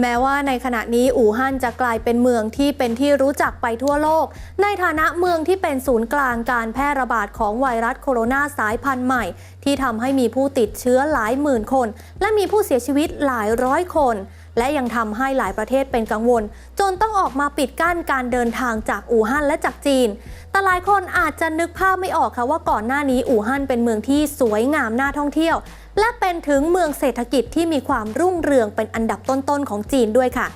แม้ว่าในขณะนี้อู่ฮั่นจะกลายเป็นเมืองที่เป็นที่รู้จักไปทั่วโลก ในฐานะเมืองที่เป็นศูนย์กลางการแพร่ระบาดของไวรัสโคโรนาสายพันธุ์ใหม่ ที่ทำให้มีผู้ติดเชื้อหลายหมื่นคน และมีผู้เสียชีวิตหลายร้อยคน และยังทำให้หลายประเทศเป็นกังวล จนต้องออกมาปิดกั้นการเดินทางจากอู่ฮั่นและจากจีน แต่หลายคนอาจจะนึกภาพไม่ออกค่ะว่าก่อนหน้านี้อู่ฮั่นเป็นเมืองที่สวยงามน่าท่องเที่ยว และเป็นถึงเมืองเศรษฐกิจที่มีความรุ่งเรืองเป็นอันดับต้นๆของจีนด้วยค่ะ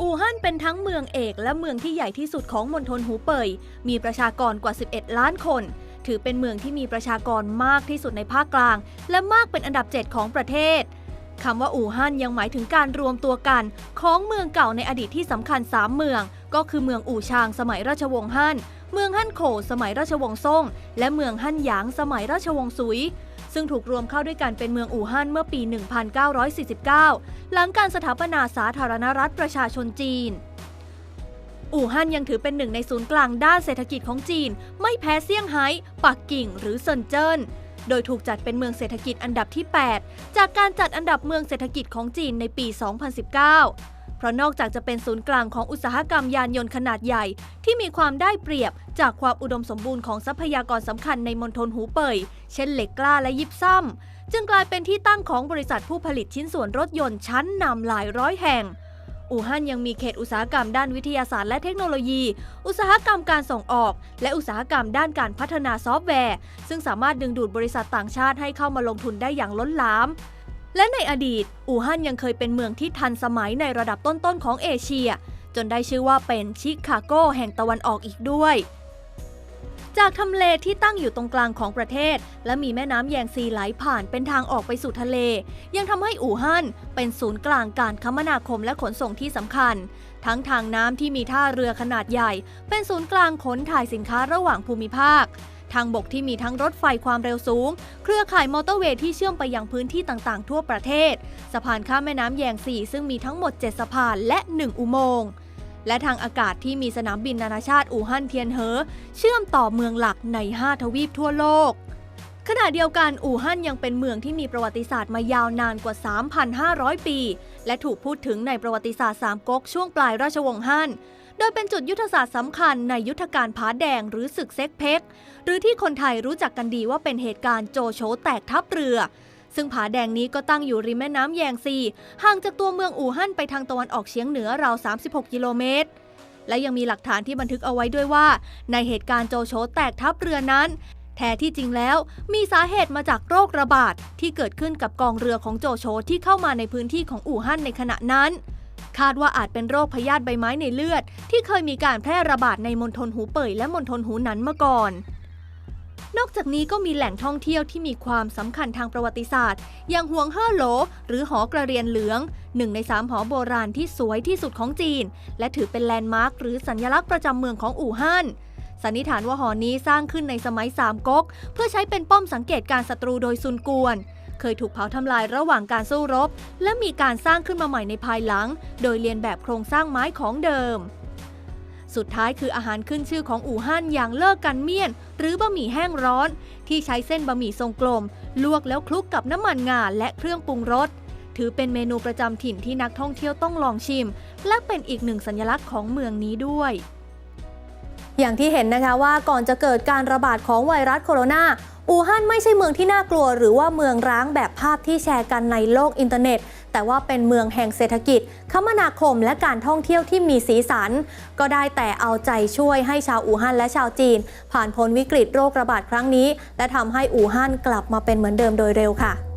อู่ฮั่นเป็นทั้งเมืองเอกและเมืองที่ใหญ่ที่สุดของมณฑลหูเป่ย มีประชากรกว่า 11 ล้านคน ถือเป็นเมืองที่มีประชากรมากที่สุดในภาคกลาง และมากเป็นอันดับ 7 ของประเทศ คำว่าอู่ฮั่นยังหมายถึงการรวมตัวกัน ของเมืองเก่าในอดีตที่สำคัญ 3 เมือง ก็คือเมืองอู่ชางสมัยราชวงศ์ฮั่น เมืองฮั่นโขสมัยราชวงศ์ซ่ง และเมืองฮั่นหยางสมัยราชวงศ์ซุย ซึ่งถูกรวมเข้าด้วยกันเป็นเมืองอู่ฮั่นเมื่อปี 1949 หลังการสถาปนาสาธารณรัฐประชาชนจีนอู่ฮั่นยังถือเป็นหนึ่งในศูนย์กลางด้านเศรษฐกิจของจีน ไม่แพ้เซี่ยงไฮ้ปักกิ่งหรือเซินเจิ้น โดยถูกจัดเป็นเมืองเศรษฐกิจอันดับที่ 8 จากการจัดอันดับเมืองเศรษฐกิจของจีนในปี 2019 เพราะนอกจากจะเป็นศูนย์กลางของอุตสาหกรรมยานยนต์ขนาดใหญ่ ที่มีความได้เปรียบจากความอุดมสมบูรณ์ของทรัพยากรสำคัญในมณฑลหูเป่ย เช่นเหล็กกล้าและยิบซ้ำจึงกลายเป็นที่ตั้งของบริษัทผู้ผลิตชิ้นส่วนรถยนต์ชั้นนำหลายร้อยแห่ง อู่ฮั่นยังมีเขตอุตสาหกรรมด้านวิทยาศาสตร์และเทคโนโลยี อุตสาหกรรมการส่งออก และอุตสาหกรรมด้านการพัฒนาซอฟต์แวร์ ซึ่งสามารถดึงดูดบริษัทต่างชาติให้เข้ามาลงทุนได้อย่างล้นหลาม และในอดีต อู่ฮั่นยังเคยเป็นเมืองที่ทันสมัยในระดับต้นๆของเอเชีย จนได้ชื่อว่าเป็นชิคาโกแห่งตะวันออกอีกด้วย จากทำเลที่ตั้งอยู่ตรงกลางของประเทศ และมีแม่น้ำแยงซีไหลผ่านเป็นทางออกไปสู่ทะเล ยังทำให้อู่ฮั่นเป็นศูนย์กลางการคมนาคมและขนส่งที่สำคัญ ทั้งทางน้ำที่มีท่าเรือขนาดใหญ่ เป็นศูนย์กลางขนถ่ายสินค้าระหว่างภูมิภาค ทางบกที่มีทั้งรถไฟความเร็วสูง เครือข่ายมอเตอร์เวย์ที่เชื่อมไปยังพื้นที่ต่างๆ ทั่วประเทศ สะพานข้ามแม่น้ำแยงซีซึ่งมีทั้งหมด 7 สะพานและ 1 อุโมงค์ และทางอากาศที่มีสนามบินนานาชาติอู่ฮั่นเทียนเหอเชื่อมต่อเมืองหลักใน 5 ทวีปทั่วโลก ขณะเดียวกันอู่ฮั่นยังเป็นเมืองที่มีประวัติศาสตร์มายาวนานกว่า 3,500 ปี และถูกพูดถึงในประวัติศาสตร์สามก๊กช่วงปลายราชวงศ์ฮั่นโดยเป็นจุดยุทธศาสตร์สำคัญในยุทธการผาแดงหรือศึกเซ็กเพกหรือที่คนไทยรู้จักกันดีว่าเป็นเหตุการณ์โจโฉแตกทัพเรือ ซึ่งผาแดงนี้ก็ตั้งอยู่ริมแม่น้ำแยงซีห่างจากตัวเมืองอู่ฮั่นไปทางตะวันออกเฉียงเหนือราว 36 กิโลเมตร และยังมีหลักฐานที่บันทึกเอาไว้ด้วยว่า ในเหตุการณ์โจโฉแตกทัพเรือนั้น แท้ที่จริงแล้วมีสาเหตุมาจากโรคระบาดที่เกิดขึ้นกับกองเรือของโจโฉที่เข้ามาในพื้นที่ของอู่ฮั่นในขณะนั้นคาดว่าอาจเป็นโรคพยาธิใบไม้ในเลือด ที่เคยมีการแพร่ระบาดในมณฑลหูเป่ยและมณฑลหูหนันมาก่อน นอกจากนี้ก็มีแหล่งท่องเที่ยวที่มีความสำคัญทางประวัติศาสตร์ อย่างหวงเฮ่อโหล หรือหอกระเรียนเหลืองหนึ่งในสามหอโบราณที่สวยที่สุดของจีน และถือเป็นแลนด์มาร์คหรือสัญลักษณ์ประจำเมืองของอู่ฮั่นสันนิษฐานว่าหอนี้สร้างขึ้นในสมัยสามก๊กเพื่อใช้เป็นป้อมสังเกตการศัตรูโดยซุนกวน เคยถูกเผาทำลายระหว่างการสู้รบ และมีการสร้างขึ้นมาใหม่ในภายหลัง โดยเรียนแบบโครงสร้างไม้ของเดิม สุดท้ายคืออาหารขึ้นชื่อของอู่ฮั่นอย่างเลิกกันเมี่ยน หรือบะหมี่แห้งร้อน ที่ใช้เส้นบะหมี่ทรงกลม ลวกแล้วคลุกกับน้ำมันงาและเครื่องปรุงรสถือเป็นเมนูประจำถิ่นที่นักท่องเที่ยวต้องลองชิม และเป็นอีกหนึ่งสัญลักษณ์ของเมืองนี้ด้วย อย่างที่เห็นนะคะว่าก่อนจะเกิดการระบาดของไวรัสโคโรนาอู่ฮั่นไม่ใช่เมืองที่น่ากลัว หรือว่าเมืองร้างแบบภาพที่แชร์กันในโลกอินเทอร์เน็ต แต่ว่าเป็นเมืองแห่งเศรษฐกิจ คมนาคมและการท่องเที่ยวที่มีสีสัน ก็ได้แต่เอาใจช่วยให้ชาวอู่ฮั่นและชาวจีน ผ่านพ้นวิกฤตโรคระบาดครั้งนี้ และทำให้อู่ฮั่นกลับมาเป็นเหมือนเดิมโดยเร็วค่ะ